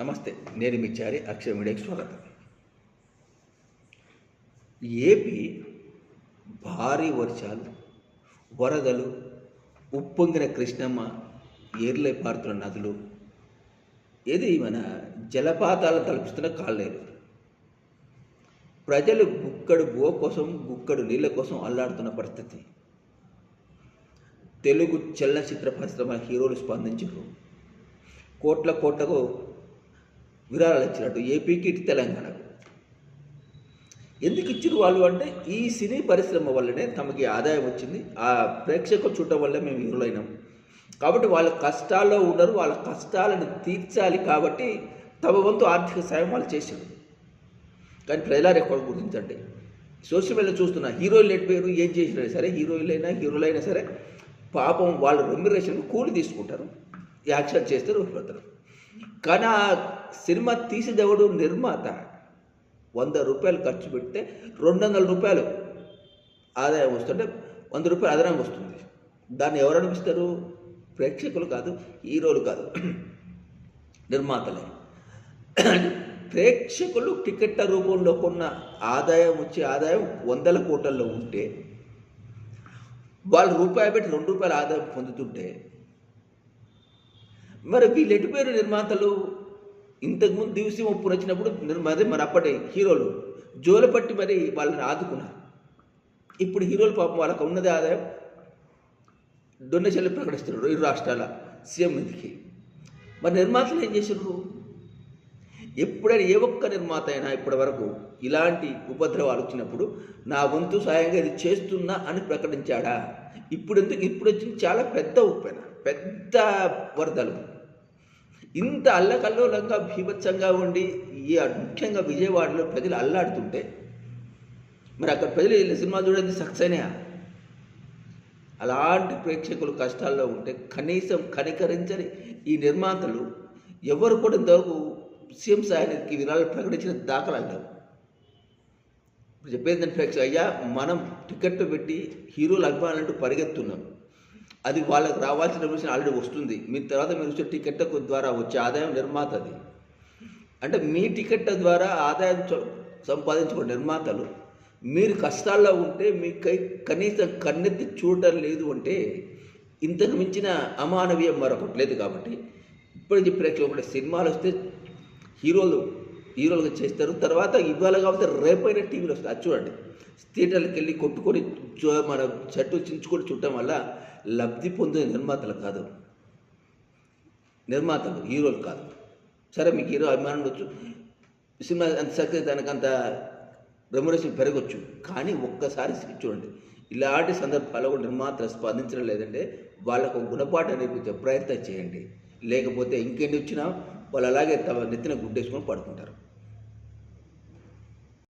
నమస్తే నేను మీ చారి అక్షయ మీడియాకి స్వాగతం. ఏపీ భారీ వర్షాలు వరదలు ఉప్పొంగిన కృష్ణమ్మ ఏర్లై పారుతున్న నదులు ఇది మన జలపాతాలు తలపిస్తున్న కాళ్ళేరు ప్రజలు గుక్కడు బువ కోసం గుక్కడు నీళ్ళ కోసం అల్లాడుతున్న పరిస్థితి. తెలుగు చలనచిత్ర పరిశ్రమ హీరోలు స్పందించారు. కోట్ల కోట్లకు విరాళాలు ఇచ్చినట్టు ఏపీకి ఇటు తెలంగాణకు. ఎందుకు ఇచ్చారు వాళ్ళు అంటే ఈ సినీ పరిశ్రమ వల్లనే తమకి ఆదాయం వచ్చింది. ఆ ప్రేక్షకులు చూడటం వల్లే మేము హీరోలైనాం కాబట్టి వాళ్ళ కష్టాల్లో ఉన్నారు వాళ్ళ కష్టాలను తీర్చాలి కాబట్టి తమ వంతు ఆర్థిక సాయం వాళ్ళు చేశారు. కానీ ప్రజలారు ఎక్కడ గుర్తించండి. సోషల్ మీడియా చూస్తున్న హీరోయిన్లు ఎట్టిపోయారు ఏం చేసినా సరే హీరోయిన్లైనా హీరోలైనా సరే పాపం వాళ్ళ రెమ్యురేషన్ కూలి తీసుకుంటారు. యాక్షన్ చేస్తారు వదిలిపెడతారు కానీ ఆ సినిమా తీసేదెవడు నిర్మాత. వంద రూపాయలు ఖర్చు పెడితే రెండు వందల రూపాయలు ఆదాయం వస్తుంటే వంద రూపాయలు ఆదాయం వస్తుంది. దాన్ని ఎవరు అనిపిస్తారు? ప్రేక్షకులు కాదు హీరోలు కాదు నిర్మాతలే. ప్రేక్షకులు టికెట్ల రూపంలో కొన్న ఆదాయం వచ్చే ఆదాయం వందల కోట్లలో ఉంటే వాళ్ళు రూపాయి పెట్టి రెండు రూపాయల ఆదాయం పొందుతుంటే మరి వీళ్ళు ఎటుపోయారు నిర్మాతలు ఇంతకుముందు దివసి ముప్పు వచ్చినప్పుడు మరి మరి అప్పటి హీరోలు జోలు పట్టి మరి వాళ్ళని ఆదుకున్నారు. ఇప్పుడు హీరోలు పాపం వాళ్ళకు ఉన్నది ఆదాయం. డొనేషన్లు ప్రకటిస్తున్నారు ఇరు రాష్ట్రాల సీఎం నిధికి. మరి నిర్మాతలు ఏం చేశారు ఎప్పుడైనా ఏ ఒక్క నిర్మాత అయినా ఇప్పటి వరకు ఇలాంటి ఉపద్రవాలు వచ్చినప్పుడు నా వంతు సాయంగా ఇది చేస్తున్నా అని ప్రకటించాడా? ఇప్పుడు ఎందుకు ఇప్పుడు వచ్చింది చాలా పెద్ద ఉప్పెన. పెద్ద వరదలు. ఇంత అల్లకల్లోలంగా భీభత్సంగా ఉండి ఈ ముఖ్యంగా విజయవాడలో ప్రజలు అల్లాడుతుంటే మరి అక్కడ ప్రజలు వీళ్ళ సినిమా చూడండి సక్సెస్ అలాంటి ప్రేక్షకులు కష్టాల్లో ఉంటే కనీసం కనికరించని ఈ నిర్మాతలు ఎవరు కూడా ఇంతవరకు సీఎం సాయానికి విరాళాలు ప్రకటించిన దాఖలాలు లేవు. ఇప్పుడు చెప్పేది ఏంటంటే ప్రేక్షకు అయ్యా మనం టికెట్ పెట్టి హీరోలు అభిమానులంటూ పరిగెత్తున్నాం. అది వాళ్ళకి రావాల్సిన విషయం ఆల్రెడీ వస్తుంది. మీ తర్వాత మీరు వచ్చే టికెట్ ద్వారా వచ్చే ఆదాయం నిర్మాతది. అంటే మీ టికెట్ ద్వారా ఆదాయం సంపాదించుకున్న నిర్మాతలు మీరు కష్టాల్లో ఉంటే మీ కై కనీసం కన్నెత్తి చూడటం లేదు అంటే ఇంతకు మించిన అమానవీయం మరొకటి లేదు కాబట్టి ఇప్పుడు చెప్పినట్లు ఒకటి సినిమాలు వస్తే హీరోలు హీరోలుగా చేస్తారు. తర్వాత ఇవాళ కాబట్టి రేపైన టీవీలో వస్తాయి. అది చూడండి. థియేటర్లకు వెళ్ళి కొట్టుకొని మన చెట్టు చించుకొని చూడటం వల్ల లబ్ధి పొందే నిర్మాతలు కాదు. నిర్మాతలు హీరోలు కాదు. సరే మీకు హీరో అభిమానులు వచ్చు సినిమా అంత సక్సెస్ దానికి అంత రెమ్యురేషన్ పెరగచ్చు. కానీ ఒక్కసారి చూడండి. ఇలాంటి సందర్భాల్లో కూడా నిర్మాతలు స్పందించడం లేదంటే వాళ్ళకు గుణపాఠం నేర్పించే ప్రయత్నం చేయండి. లేకపోతే ఇంకెన్ని వచ్చినా వాళ్ళు అలాగే తమ నెత్తిన గుడ్డేసుకొని పడుకుంటారు.